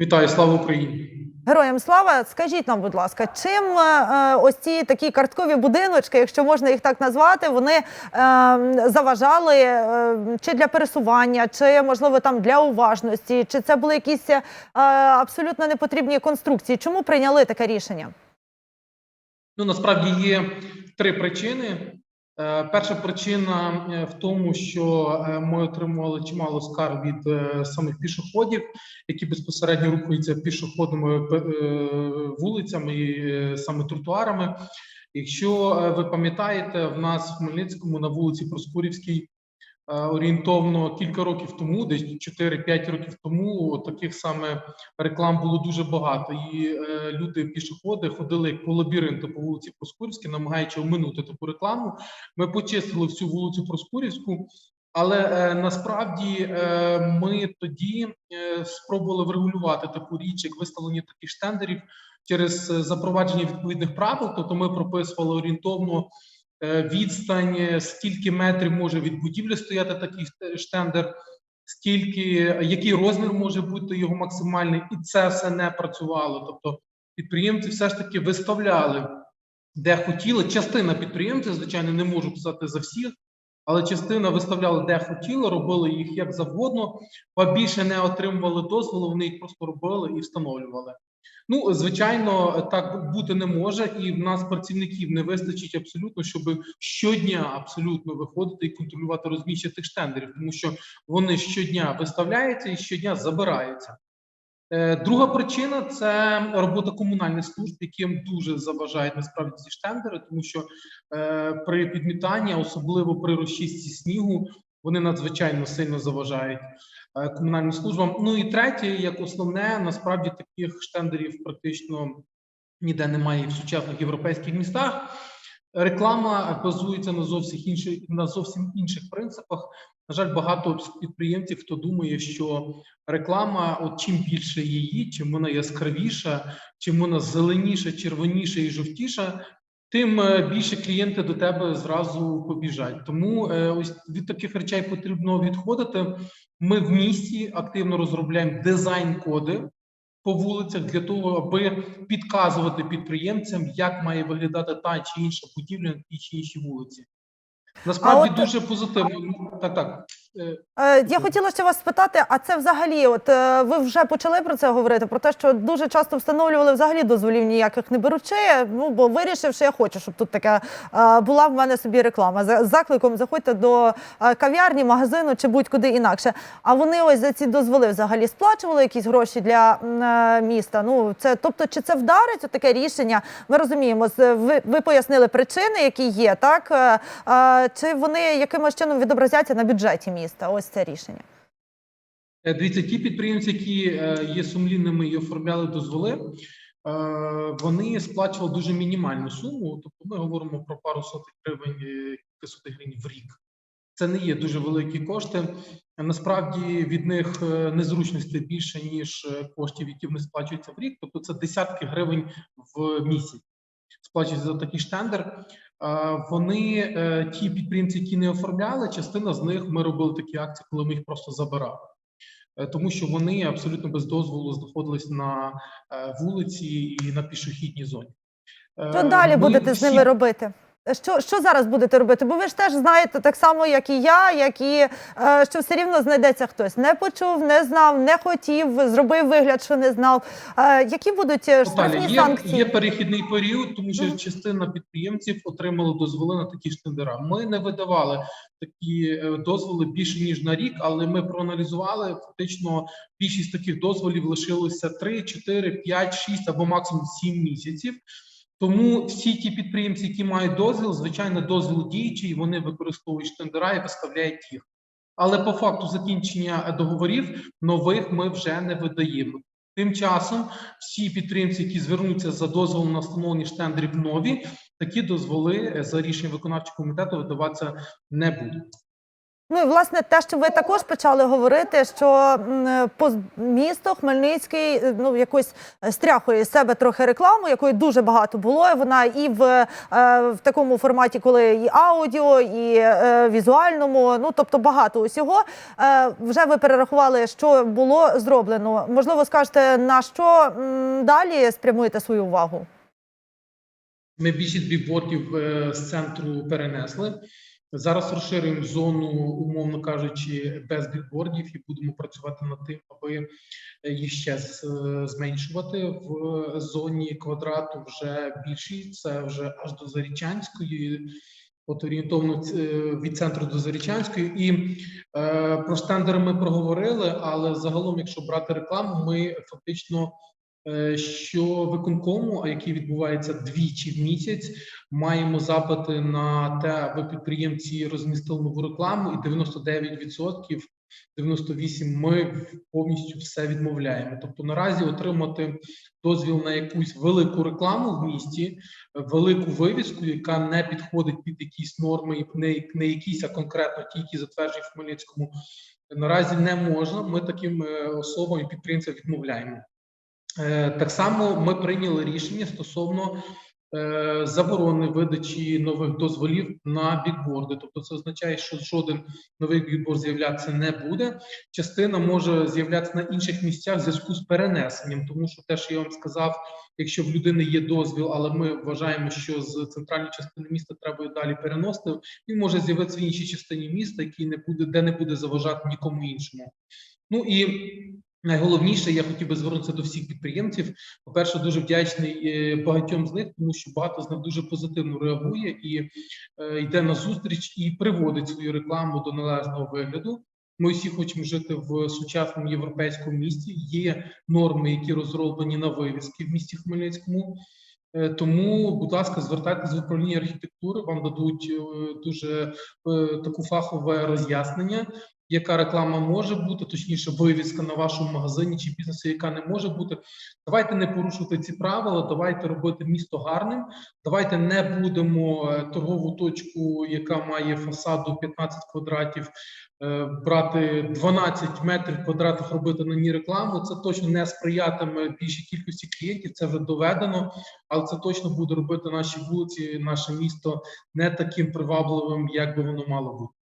Вітаю, слава Україні! Героям слава, скажіть нам, будь ласка, чим е, е, ось ці такі карткові будиночки, якщо можна їх так назвати, вони е, заважали чи для пересування, чи можливо там для уважності, чи це були якісь абсолютно непотрібні конструкції? Чому прийняли таке рішення? Ну насправді є три причини. Е, Перша причина е, в тому, що е, ми отримували чимало скарг від самих пішоходів, які безпосередньо рухаються пішохідними е, вулицями і саме тротуарами. Якщо ви пам'ятаєте, в нас в Хмельницькому на вулиці Проскурівській орієнтовно кілька років тому, десь 4-5 років тому, таких саме реклам було дуже багато, і е, люди пішоходи ходили по лабіринту по вулиці Проскурівській, намагаючи оминути таку рекламу. Ми почистили всю вулицю Проскурівську. Але е, насправді е, ми тоді е, спробували врегулювати таку річ, як виставлення таких штендерів через е, запровадження відповідних правил. Тобто ми прописували орієнтовно е, відстань, е, скільки метрів може від будівлі стояти такий е, штендер, скільки який розмір може бути його максимальний, і це все не працювало. Тобто підприємці все ж таки виставляли де хотіли. Частина підприємців, звичайно, не можу писати за всіх, але частина виставляла де хотіли, робили їх як завгодно, а більше не отримували дозволу. Вони їх просто робили і встановлювали. Ну, звичайно, так бути не може, і в нас працівників не вистачить абсолютно, щоб щодня абсолютно виходити і контролювати розміщення тих штендерів, тому що вони щодня виставляються і щодня забираються. Е, Друга причина це робота комунальних служб, яким дуже заважають насправді ці штендери, тому що е, при підмітанні, особливо при розчистці снігу, вони надзвичайно сильно заважають е, комунальним службам. Ну і третє, як основне, насправді таких штендерів практично ніде немає в сучасних європейських містах. Реклама базується на зовсім інших на зовсім інших принципах. На жаль, багато підприємців, хто думає, що реклама, от чим більше її, чим вона яскравіша, чим вона зеленіша, червоніша і жовтіша, тим е, більше клієнти до тебе зразу побіжать. Тому е, ось від таких речей потрібно відходити. Ми в місті активно розробляємо дизайн-коди по вулицях для того, аби підказувати підприємцям, як має виглядати та чи інша будівля на тій чи іншій вулиці. Насправді от- дуже позитивно. Ну, Так, так. Е, Я хотіла ще вас спитати, а це взагалі, от е, ви вже почали про це говорити? Про те, що дуже часто встановлювали взагалі дозволів ніяких не беручи. Ну бо вирішив, що я хочу, щоб тут така е, була в мене собі реклама. За з закликом заходьте до кав'ярні, магазину чи будь-куди інакше. А вони ось за ці дозволи взагалі сплачували якісь гроші для міста. Ну це тобто, чи це вдарить от таке рішення? Ми розуміємо, ви, ви пояснили причини, які є, так чи вони якимось чином відобразяться на бюджеті міста? Ось це рішення. Е, Дивіться, ті підприємці, які е, є сумлінними і оформляли дозволи, е, вони сплачували дуже мінімальну суму. Тобто, ми говоримо про пару сотих гривень, сотих гривень в рік. Це не є дуже великі кошти. Насправді від них незручностей більше ніж коштів, які вони сплачуються в рік. Тобто, це десятки гривень в місяць. Сплачується за такий штендер. Вони е, ті підприємці, які не оформляли, частина з них ми робили такі акції, коли ми їх просто забирали. Е, Тому що вони абсолютно без дозволу знаходились на е, вулиці і на пішохідній зоні. Що далі ми будете з ними робити? Що, що зараз будете робити? Бо ви ж теж знаєте так само, як і я, як і е, що все рівно знайдеться хтось. Не почув, не знав, не хотів, зробив вигляд, що не знав. Е, які будуть е, штрафні є, санкції? є перехідний період, тому що Мгм. частина підприємців отримали дозволи на такі штендера. Ми не видавали такі е, дозволи більше ніж на рік, але ми проаналізували фактично більшість таких дозволів лишилося 3, 4, 5, 6 або максимум 7 місяців. Тому всі ті підприємці, які мають дозвіл, звичайно, дозвіл діючий, вони використовують штендера і виставляють їх. Але по факту закінчення договорів нових ми вже не видаємо. Тим часом всі підприємці, які звернуться за дозволом на встановлення штендерів нові, такі дозволи е, за рішенням виконавчого комітету видаватися не будуть. Ну і власне те, що ви також почали говорити, що по місту Хмельницький е, ну якось стряхує з себе трохи рекламу, якої дуже багато було. Вона і в, е, в такому форматі, коли і аудіо, і е, візуальному. Ну тобто багато усього. Е, вже ви перерахували, що було зроблено. Можливо, скажете на що далі спрямуєте свою увагу? Ми більшість бікбордів е, з центру перенесли. Зараз розширюємо зону, умовно кажучи, без бікбордів, і будемо працювати над тим, аби е, їх ще е, зменшувати в зоні квадрату. Вже більший, це вже аж до Зарічанської. От орієнтовно е, від центру до Зарічанської, і е, про штендери ми проговорили. Але загалом, якщо брати рекламу, ми фактично що виконкому, а який відбувається двічі в місяць, маємо запити на те, аби підприємці розмістили нову рекламу, і 99%, 98% ми повністю все відмовляємо. Тобто наразі отримати дозвіл на якусь велику рекламу в місті, велику вивіску, яка не підходить під якісь норми, не, не якісь, а конкретно ті, які затверджені в Хмельницькому. Наразі не можна. Ми таким е, особам і підприємцям відмовляємо. Е, Так само ми прийняли рішення стосовно е, заборони видачі нових дозволів на бікборди. Тобто, це означає, що жоден новий бікборд з'являтися не буде. Частина може з'являтися на інших місцях в зв'язку з перенесенням, тому що те, що я вам сказав, якщо в людини є дозвіл, але ми вважаємо, що з центральної частини міста треба і далі переносити, він може з'явитися в іншій частині міста, який не буде, де не буде заважати нікому іншому. Ну і Найголовніше, я хотів би звернутися до всіх підприємців. По-перше, дуже вдячний е, багатьом з них, тому що багато з них дуже позитивно реагує і е, йде на зустріч і приводить свою рекламу до належного вигляду. Ми всі хочемо жити в сучасному європейському місті. Є норми, які розроблені на вивіски в місті Хмельницькому. Е, Тому, будь ласка, звертайтеся в управління архітектури. Вам дадуть дуже таку фахове роз'яснення яка реклама може бути, точніше, вивіска на вашому магазині чи бізнесі, яка не може бути. Давайте не порушувати ці правила, давайте робити місто гарним. Давайте не будемо е, торгову точку, яка має фасаду 15 квадратів, е, брати 12 метрів квадратних, робити на ній рекламу. Це точно не сприятиме більшій кількості клієнтів. Це вже доведено, але це точно буде робити наші вулиці, наше місто не таким привабливим, як би воно мало бути.